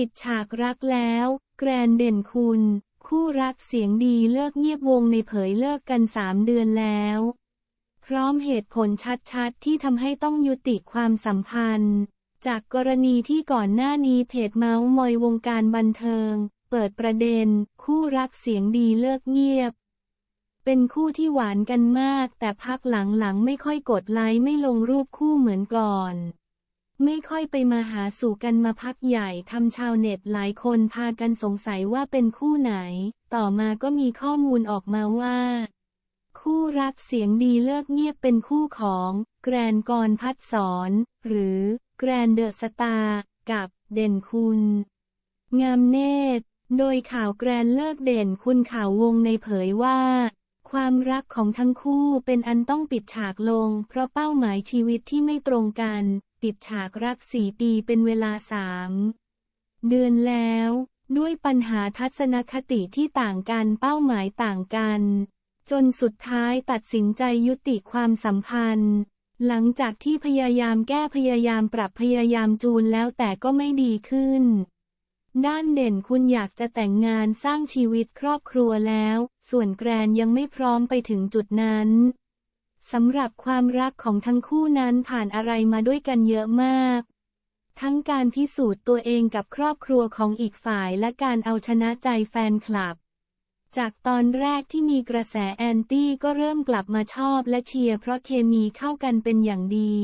ปิดฉากรักแล้ว แกรนเด่นคุณ คู่รักเสียงดีเลิกเงียบวงในเผยเลิกกันสามเดือนแล้ว พร้อมเหตุผลชัดๆ ที่ทำให้ต้องยุติความสัมพันธ์ จากกรณีที่ก่อนหน้านี้เพจเมาส์มอยวงการบันเทิง เปิดประเด็น คู่รักเสียงดีเลิกเงียบเป็นคู่ที่หวานกันมาก แต่พักหลังๆ ไม่ค่อยกดไลค์ไม่ลงรูปคู่เหมือนก่อน ไม่ค่อยไปมาหาสู่กันมาพักใหญ่ทำชาวเน็ตหลายคนพากันสงสัยว่าเป็นคู่ไหน ต่อมาก็มีข้อมูลออกมาว่า คู่รักเสียงดีเลิกเงียบเป็นคู่ของ แกรนกรพัดสอนหรือแกรนเดอะสตาร์กับเด่นคุณ งามเนตร โดยข่าวแกรนเลิกเด่นคุณข่าววงในเผยว่า ความรักของทั้งคู่เป็นอันต้องปิดฉากลง เพราะเป้าหมายชีวิตที่ไม่ตรงกัน ปิดฉากรักสี่ปีเป็นเวลาสามเดือนแล้ว ด้วยปัญหาทัศนคติที่ต่างกันเป้าหมายต่างกัน จนสุดท้ายตัดสินใจยุติความสัมพันธ์ หลังจากที่พยายามแก้พยายามปรับพยายามจูนแล้วแต่ก็ไม่ดีขึ้น ด้านเด่นคุณอยากจะแต่งงานสร้างชีวิตครอบครัวแล้ว ส่วนแกรนยังไม่พร้อมไปถึงจุดนั้น สำหรับความรักของทั้งคู่นั้นผ่านอะไรมาด้วยกันเยอะมาก ทั้งการพิสูจน์ตัวเองกับครอบครัวของอีกฝ่ายและการเอาชนะใจแฟนคลับ จากตอนแรกที่มีกระแสแอนตี้ก็เริ่มกลับมาชอบและเชียร์เพราะเคมีเข้ากันเป็นอย่างดี